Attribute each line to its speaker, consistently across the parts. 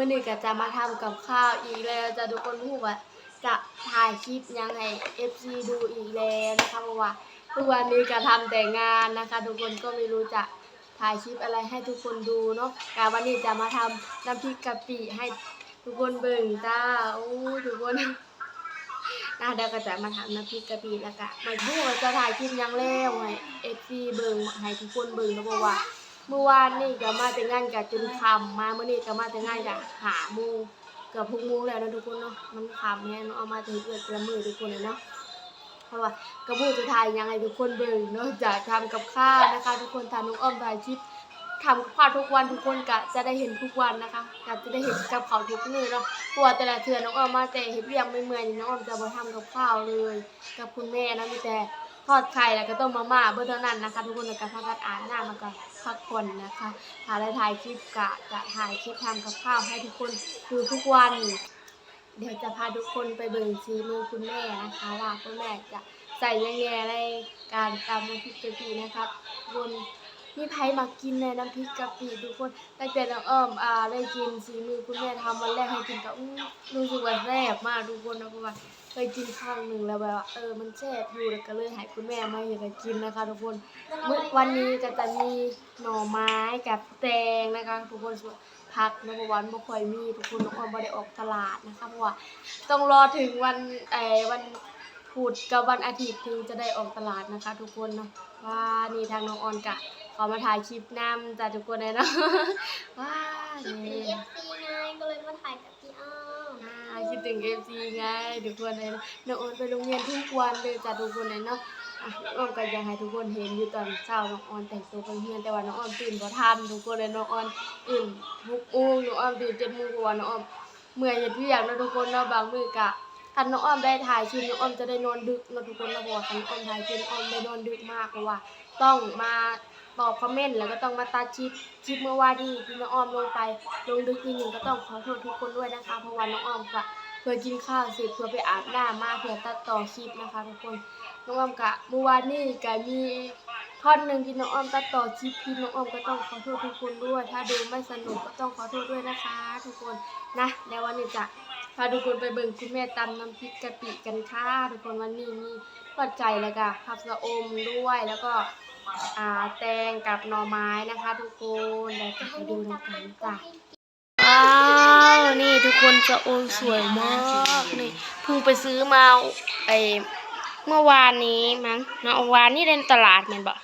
Speaker 1: มื่อนี้ก็จะมาทำกับข้าวอีกแล้วจะทุกคนพูดว่าจะถ่ายคลิปยังไง FC ดูอีกแล้วนะคะเพราะว่าทุกวันนี้ก็ทำแต่งานนะคะ ทุกคนก็ไม่รู้จะถ่ายคลิปอะไรให้ทุกคนดูเนาะกาวันนี้จะมาทำน้ำพริกกะปิให้ทุกคนเบิ่งจ้าโอ้ทุกคนนะเดี๋ยวก็จะมาทำน้ำพริกกะปิแล้วก็มาพูดว่าจะถ่ายคลิปยังแล้วให้ FC เบิ่งให้ทุกคนเบิ่งนะเพราะว่า เมื่อวานนี่ก็มาแต่งงานกับจนคำมาเมื่อนี้ก็มาแต่งงานกับหาโมงเกือบหกโมงแล้วนะทุกคนเนาะมันคำแน่เนาะเอามาถึงเกือบละมือทุกคนเลยเนาะเพราะว่ากระพูดจะถ่ายยังไงทุกคนเบิ่งเนาะจะทำกับข้าวนะคะ ทุกคนทานน้องอ้อมถ่ายคลิปทำกับข้าวทุกวันทุกคนก็จะได้เห็นทุกวันนะคะก็จะได้เห็นกับเขาทุกมือเนาะเพราะวแต่ละเทือน้องอ้อมมาแต่เห็นเรียงไม่เมื่อยนี่น้องอ้อมจะมาทำกับข้าวเลย กับคุณแม่นะมีแต่ ทอดไข่แล้วก็ต้มมาม่าเบอร์เท่านั้นนะคะทุกคนแล้วก็พักกันอ่านหน้ามาก็พักผ่อนนะคะถ่ายและถ่ายคลิปกะจะถ่ายคลิปทำกับข้าวให้ทุกคนดูทุกวัน เดี๋ยวจะพาทุกคนไปเบิ่งซีมือคุณแม่นะคะว่าคุณแม่จะใส่ยังไงในการตำน้ำพริกกะปินะครับบนมีไผมากินในน้ำพริกกะปิทุกคนตั้งแต่น้องอ้อมอ่าได้กินสีมือคุณแม่ทำวันแรกให้กินก็รู้สึกว่าแซ่บมากทุกคนนะเพราะว่า เคยกินครั้งหนึ่งแล้วแบบว่าเออมันแซ่บอยู่แล้วก็เลยให้คุณแม่มาอยากจะกินนะคะทุกคนเมื่อวันนี้ก็จะมีหน่อไม้กับแตงนะคะทุกคนส่วนผักนะพวันบ่ค่อยมีทุกคนน้องออมบ่ได้ออกตลาดนะคะเพราะว่าต้องรอถึงวันไอ้วันพุธกับวันอาทิตย์ถึงจะได้ออกตลาดนะคะทุกคนเนาะว่านี่ทางน้องออนกะขอมาถ่ายคลิปนำจ้ะทุกคนเลยเนาะว้า
Speaker 2: คิดถึง
Speaker 1: นี่
Speaker 2: เอฟซีไงก็เลยมาถ่ายกับ
Speaker 1: คิดถึงเอฟซีไงทุกคนเลยนะน้องออนไปโรงเรียนทุกวันเลยจ้ะทุกคนเลยเนาะอะน้องออนก็อยากให้ทุกคนเห็นอยู่ตอนเช้าน้องออนแต่งตัวไปโรงเรียนแต่ว่าน้องออนตื่นบ่ทันทุกคนเลยน้องออนตื่นหกโมงน้องออนตื่นเจ็ดโมงกว่าน้องออนเมื่อยเฮ็ดเวียกเนาะทุกคนเนาะบางมื้อกะคันน้องออมได้ถ่ายคลิปน้องออมจะได้นอนดึกเนาะทุกคนนะเพราะว่าคันน้องออมถ่ายคลิปน้องออมได้นอนดึกมากเพราะว่า ต้องมา ตอบคอมเมนต์แล้วก็ต้องมาตัดคลิปคลิปเมื่อวานที่ที่น้องอ้อมลงไป ลงดึกนิดหนึ่งก็ต้องขอโทษทุกคนด้วยนะคะ เพราะว่าน้องอ้อมก็เพื่อกินข้าวเสร็จเพื่อไปอาบน้ำมาเพื่อตัดต่อคลิปนะคะทุกคนน้องอ้อมกะเมื่อวานนี่ก็มีท่อนหนึ่งที่น้องอ้อมตัดต่อคลิปพี่น้องอ้อมก็ต้องขอโทษทุกคนด้วย ถ้าดูไม่สนุกก็ต้องขอโทษด้วยนะคะ ทุกคนนะในวันนี้จะพาทุกคนไปเบิ่งคุณแม่ตำน้ำพริกกะปิกันค่ะทุกคนวันนี้มีทอดไก่แล้วก็ผักสะอมด้วยแล้วก็ แตงกับหน่อไม้นะคะทุกคนเดี๋ยวจะไปดูในกันจ้ะว้าวนี่ทุกคนจะโอนสวยมากนี่เพิ่งไปซื้อมาไอเมื่อวานนี้มั้งเนาะวานนี้เล่นตลาดมันบ่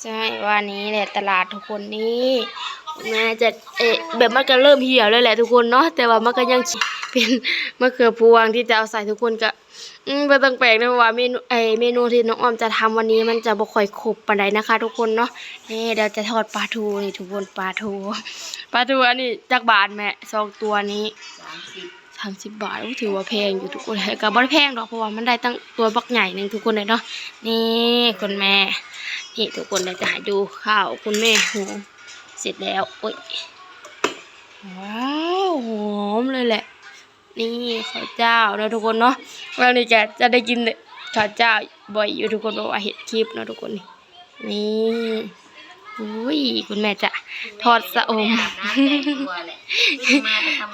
Speaker 1: ใช่วานนี้แหละตลาดทุกคนนี่แม่จะเอะแบบมันก็เริ่มเหี่ยวเลยแหละทุกคนเนาะแต่ว่ามันก็ยังเป็นมะเขือพวงที่จะเอาใส่ทุกคนก็อืมไม่ต้องแปลกนะว่าเมนูไอเมนูที่น้องออมจะทำวันนี้มันจะบ่ค่อยครบปานใดนะคะ ทุกคนเนาะนี่เดี๋ยวจะทอดปลาทูนี่ทุกคนปลาทูปลาทูอันนี้จักบาทแม่สองตัวนี้สามสิบบาทโอ้ถือว่าแพงอยู่ทุกคนก็บ่ได้แพงหรอกเพราะว่ามันได้ตั้งตัวบักใหญ่หนึ่งทุกคนเลยเนาะนี่คุณแม่นี่ทุกคนเดี๋ยวจะให้ดูข้าวคุณแม่โหเสร็จแล้วโอ้ยว้าวหอมเลยแหละ นี่ข้าวเจ้าเนะทุกคนเนาะวันนี้แกจะได้กินข้าวเจ้าบ่อยอยู่ทุกคนเพราะว่าเห็นคลิปเนาะทุกคนนี่นี่อุ้ยคุณแม่จะทอดสะอม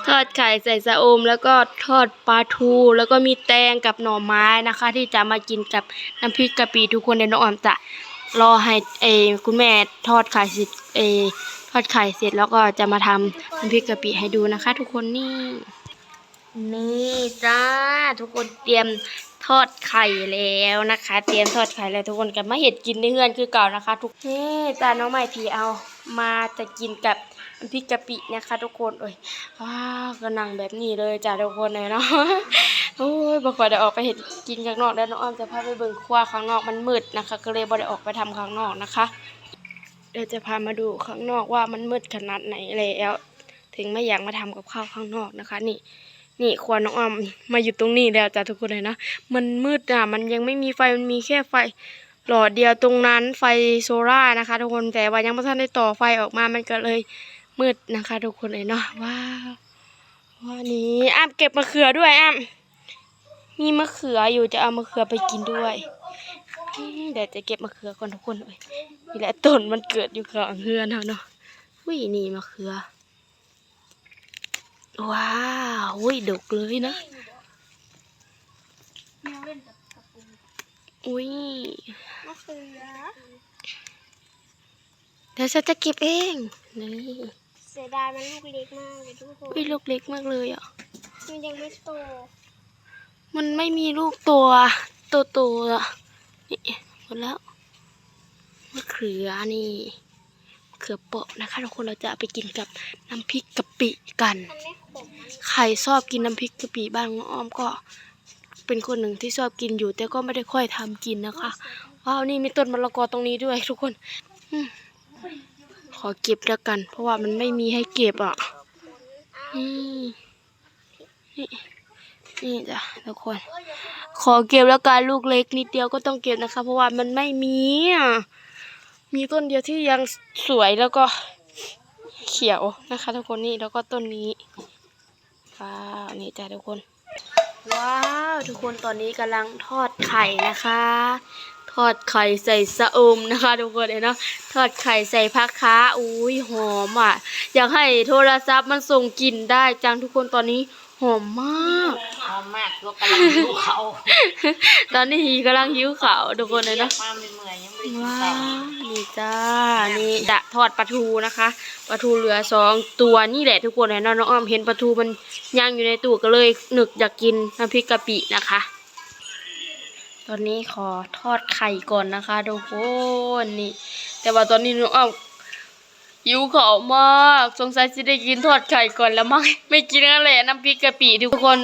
Speaker 1: ทอดไข่ใส่สะอม แล้วก็ทอดปลาทู แล้วก็มีแตงกับหน่อไม้นะคะ ที่จะมากินกับน้ำพริกกะปิทุกคนในน้องออมจะรอให้เอคุณแม่ทอดไข่เสร็จเออทอดไข่เสร็จแล้วก็จะมาทำน้ำพริกกะปิให้ดูนะคะ ทุกคนนี่ นี่จ้าทุกคนเตรียมทอดไข่แล้วนะคะ เตรียมทอดไข่แล้วทุกคนกันมาเห็ดกินในเฮือนคือเก่านะคะ ทุกนี่จ้าน้องใหม่ทีเอามาจะกินกับพริกกะปินะคะ ทุกคนโอ้ยว้าวก็นั่งแบบนี้เลยจ้าทุกคนเลยเนาะโอ้ยบางคนได้ออกไปเห็ดกินข้างนอกแล้วน้องอ้อมจะพาไปเบิ่งครัวข้างนอกมันมืดนะคะ ก็เลยบ่ได้ออกไปทำข้างนอกนะคะ เดี๋ยวจะพามาดูข้างนอกว่ามันมืดขนาดไหนแล้ว ถึงไม่อยากมาทำกับข้าวข้างนอกนะคะ นี่ นี่ครัวน้องออมมาอยู่ตรงนี้แล้วจ้ะทุกคนเลยนะ มันมืดอะ มันยังไม่มีไฟ มันมีแค่ไฟหลอดเดียวตรงนั้นไฟโซล่านะคะ ทุกคน แต่ว่ายังไม่ทันได้ต่อไฟออกมา มันก็เลยมืดนะคะ ทุกคนเลยเนาะ ว้าวว้าวนี่อ้ามเก็บมะเขือด้วยอ้ามมีมะเขืออยู่จะเอามะเขือไปกินด้วยเดี๋ยวจะเก็บมะเขือก่อนทุกคนเลยนี่แหละต้นมันเกิดอยู่กลางเฮือนเราเนาะวิ่นี่มะเขือ ว้าวอุ้ยดกเลยนะ
Speaker 2: แมวเล่นกับกระปุก
Speaker 1: อุ้ย
Speaker 2: มะเขือ
Speaker 1: เดี๋ยวฉันจะเก็บเองนี่
Speaker 2: เสียดายมันลูกเล็กมากเลยทุกคน
Speaker 1: อุ้ยลูกเล็กมากเลยอะ
Speaker 2: มันยังไม่โต
Speaker 1: มันไม่มีลูกตัวตัวโตๆอะนี่หมดแล้วมะเขือนี่เขือเปาะนะคะทุกคนเราจะเอาไปกินกับน้ำพริกกะปิกัน
Speaker 2: มันไม่ขมมัน
Speaker 1: ใครชอบกินน้ำพริกกะปิบ้างน้องอ้อมก็เป็นคนหนึ่งที่ชอบกินอยู่ แต่ก็ไม่ได้ค่อยทำกินนะคะว้าวนี่มีต้นมะละกอตรงนี้ด้วย ทุกคนอขอเก็บแล้วกัน เพราะว่ามันไม่มีให้เก็บอะนี่นี่นี่จ้ะทุกคน ขอเก็บแล้วกันลูกเล็กนิดเดียวก็ต้องเก็บนะคะ เพราะว่ามันไม่มีอะมีต้นเดียวที่ยังสวยแล้วก็เขียวนะคะ ทุกคนนี่แล้วก็ต้นนี้ ว้าวนี่จ้ะทุกคน ว้าว ทุกคนตอนนี้กำลังทอดไข่นะคะ ทอดไข่ใส่สะอมนะคะ ทุกคนเห็นเนาะทอดไข่ใส่ผักค้าอุ้ยหอมอะ อยากให้โทรศัพท์มันส่งกลิ่นได้จังทุกคนตอนนี้ หอมมาก
Speaker 3: หอมมากตัวกำลังหิวเขา
Speaker 1: ตอนนี้ฮีกำลังหิวข่าวทุกคนเลยเนาะ
Speaker 3: มาเมื่อยๆยังไม่ได้กิน
Speaker 1: ว้า
Speaker 3: ข้าว
Speaker 1: วนี่จ้า นี่จะทอดปลาทูนะคะปลาทูเหลือสองตัวนี่แหละทุกคนเลยเนาะน้องอ้อมเห็นปลาทูมันย่างอยู่ในตู้ก็เลยนึกอยากกินน้ำพริกกะปินะคะ ตอนนี้ขอทอดไข่ก่อนนะคะทุกคนนี่แต่ว่าตอนนี้น้องอ้อม หิวขามาก สงสัยจะได้กินทอดไข่ก่อนแล้วมั้ง ไม่กินแล้วแหละน้ำพริกกะปิทุกคน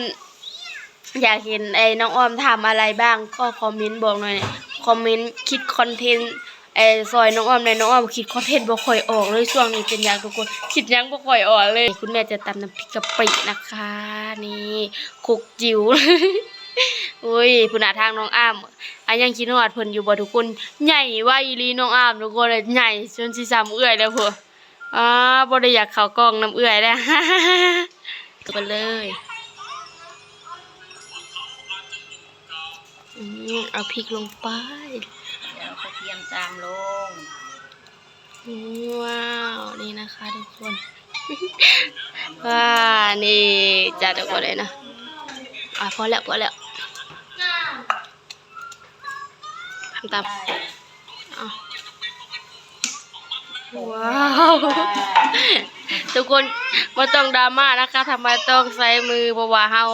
Speaker 1: อยากเห็นไอ้น้องอ้อมทำอะไรบ้าง ก็คอมเมนต์บอกหน่อยคอมเมนต์คิดคอนเทนต์ไอ้ซอยน้องอ้อมในน้องอ้อมคิดคอนเทนต์บ่ค่อยออกเลยช่วงนี้เป็นอย่างทุกคนคิดยังบ่ค่อยออกเลย คุณแม่จะตำน้ำพริกกะปินะคะ นี่คุกจิ๋วอุ้ยผู้นาทางน้องอ้ามอันยังคิดฮอดเพิ่นอยู่บ่ทุกคน ใหญ่ว่าอีหลีน้องอ้ามทุกคนเลยใหญ่จนสิซ้ำเอื้อยแล้วเพุ่น อ่าบ่ได้อยากเข้ากล้องน้ำเอื้อยแล้วกันเลยอืมเอาพริกลงไป
Speaker 3: เดี๋ยวกระเทียมตามลง
Speaker 1: ว้าว นี่นะคะทุกคน ว้า นี่จัดทุกคนเลยนะ อะพอแล้วพอแล้วทำตามอะ ว้าวทุกคนไม่ต้องดราม่านะคะทำไมต้องใช้มือเพราะว่าเรา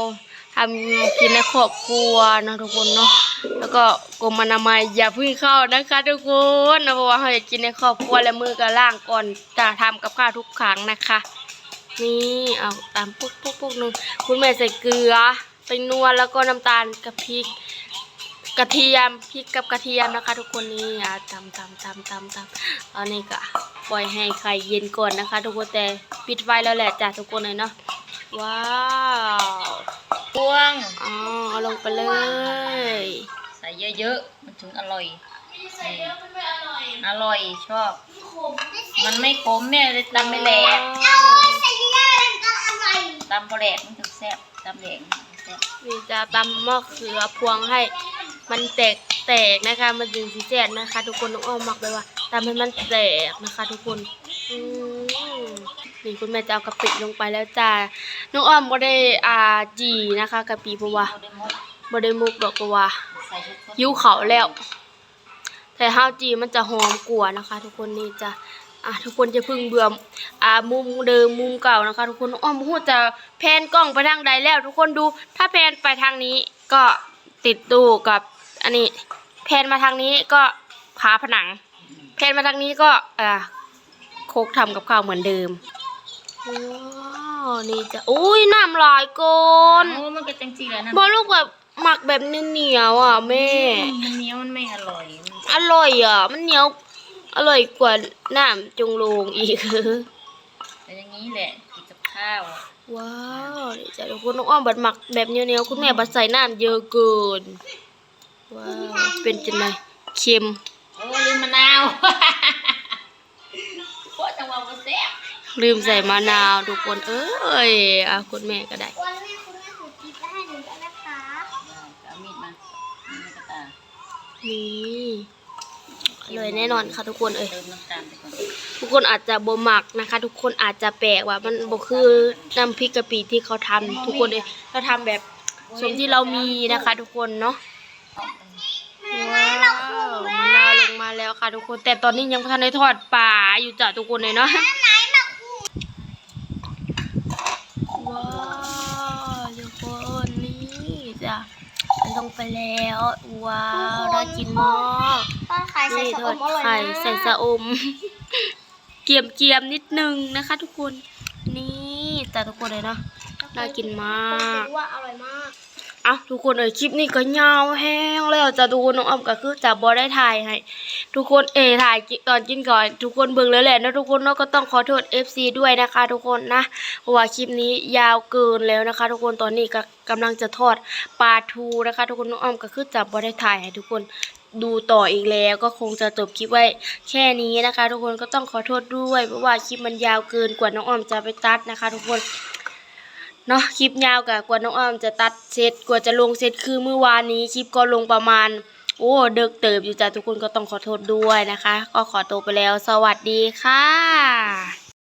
Speaker 1: ทำกินในครอบครัวนะทุกคนเนาะแล้วก็กรมอนามัยอย่าพึ่งเข้านะคะ ทุกคนนะเพราะว่าเราอยากกินในครอบครัวและมือก็ล้างก่อนจะทำกับข้าวทุกครั้งนะคะ นี่เอาตามปุ๊กปุ๊กปุ๊กหนึงคุณแม่ใส่เกลือใส่นวลแล้วก็น้ำตาลกับพริก กระเทียมพริกกับกระเทียมนะคะ ทุกคนนี่อะตำตำตำตำตำตอนนี้ก็ปล่อยให้ไข่เย็นก่อนนะคะ ทุกคนแต่ปิดไฟแล้วแหละจ้ะทุกคนเลยเนาะว้าว
Speaker 3: พวง
Speaker 1: อ๋อเอาลงไปเลย
Speaker 3: ใส่เยอะๆมันถึงอร่อยนี่อร่อยชอบ มันไม่ขมแม่เลยตำไม่แหลก
Speaker 2: ใส่เยอะๆก็อร่อย
Speaker 3: ตำพอแหลกมันถึงแซ่บตำแหลกมันถึงแซ่บ
Speaker 1: นี่จะตำมะเขือพวงให้ มันแตกแตกนะคะ มันจึงสีแสบนะคะ ทุกคนน้องอ้อมมักไปว่าตำให้มันแตกนะคะ ทุกคนอืมนี่คุณแม่จะเอากะปิลงไปแล้วจ้าน้องอ้อมก็ได้อาจีนะคะกะปิเพราะว่าบ่ได้มุกดอกเพราะว่า
Speaker 3: ใส่ชุด
Speaker 1: หิวเขาแล้วแต่ข้าวจีมันจะหอมกว่านะคะ ทุกคนนี่จะอะทุกคนจะพึ่งเบื่ออ่ามุมเดิมมุมเก่านะคะ ทุกคนอ้อมพูดจะแพนกล้องไปทางใดแล้ว ทุกคนดูถ้าแพนไปทางนี้ก็ติดตู้กับ อันนี้แพนมาทางนี้ก็ผาผนัง แพนมาทางนี้ก็อ่าโคกทำกับข้าวเหมือนเดิมว้าวนี่จะอุ้ยน้ำลายเกิน
Speaker 3: โอ้มันก็จังจีแล้วนะ
Speaker 1: บอลูกแบบหมักแบบเหนียวๆอะแม่
Speaker 3: มันเหนียวมันไม่อร่อยมัน
Speaker 1: อร่อยอะ มันเหนียวอร่อยกว่าน้ำจงโลงอีก
Speaker 3: แต่อย่างนี้แหละกินกับข้าว
Speaker 1: ว้าวเดี๋ยวจะทุกคนน้องอ้อมบัดหมักแบบเหนียวๆคุณแม่บัดใส่น้ำเยอะเกิน ว้าวเป็นจังไงเค็ม
Speaker 3: โอ้ลืมมะนาวโคตรจังหวะมันแซ่บ
Speaker 1: ลืมใส่มะนาวทุกคนเอ้ยอะคุณแม่ก็ได้
Speaker 2: วันนี้คุณแม่ถือกิ๊บไปให้หนูด้วยนะคะ
Speaker 3: เอามีดมามีดกระตา
Speaker 1: นี่อร่อยแน่นอนค่ะทุกคนเอ้ย
Speaker 3: เติมน้ำตาลไปก่อน
Speaker 1: ทุกคนอาจจะบ่มักนะคะ ทุกคนอาจจะแปลกว่ามันบ่คือน้ำพริกกะปิที่เขาทำทุกคนเลยเราทำแบบสมที่เรามีนะคะ ทุกคนเนาะ ว้าวมะนาวลงมาแล้วค่ะทุกคน แต่ตอนนี้ยังทันได้ทอดปลาอยู่จ้ะทุกคนเลยเนาะว้าวทุกคนนี่จ้ะลงไปแล้วว้าวน่ากินมาก
Speaker 2: ป้าขายใส่สะอมอร่อย
Speaker 1: ไข่ใส่สะอมเกียมเกียมนิดนึงนะคะ ทุกคนนี่แต่ทุกคนเลยเนาะน่ากินมาก
Speaker 2: ว่าอร่อยมาก
Speaker 1: อะทุกคนเอ้ยคลิปนี้ก็ยาวแห้งแล้วจะทุกคนน้องอ้อมก็คือจะบอได้ถ่ายให้ทุกคนเอถ่ายตอนกินก่อน ทุกคนเบิ่งแล้วแหละนะทุกคนเนาะก็ต้องขอโทษ FC ด้วยนะคะ ทุกคนนะเพราะว่าคลิปนี้ยาวเกินแล้วนะคะ ทุกคนตอนนี้ก็กำลังจะทอดปลาทูนะคะ ทุกคนน้องอ้อมก็คือจะบอได้ถ่ายให้ทุกคนดูต่ออีกแล้วก็คงจะจบคลิปไว้แค่นี้นะคะ ทุกคนก็ต้องขอโทษด้วยเพราะว่าคลิปมันยาวเกินกว่าน้องอ้อมจะไปตัดนะคะ ทุกคน เนาะคลิปยาวกับกว่าน้องอ้อมจะตัดเสร็จกว่าจะลงเสร็จคือเมื่อวานนี้คลิปก็ลงประมาณ โอ้เดึกเติบอยู่จ้ะทุกคนก็ต้องขอโทษด้วยนะคะ ก็ขอตัวไปแล้ว สวัสดีค่ะ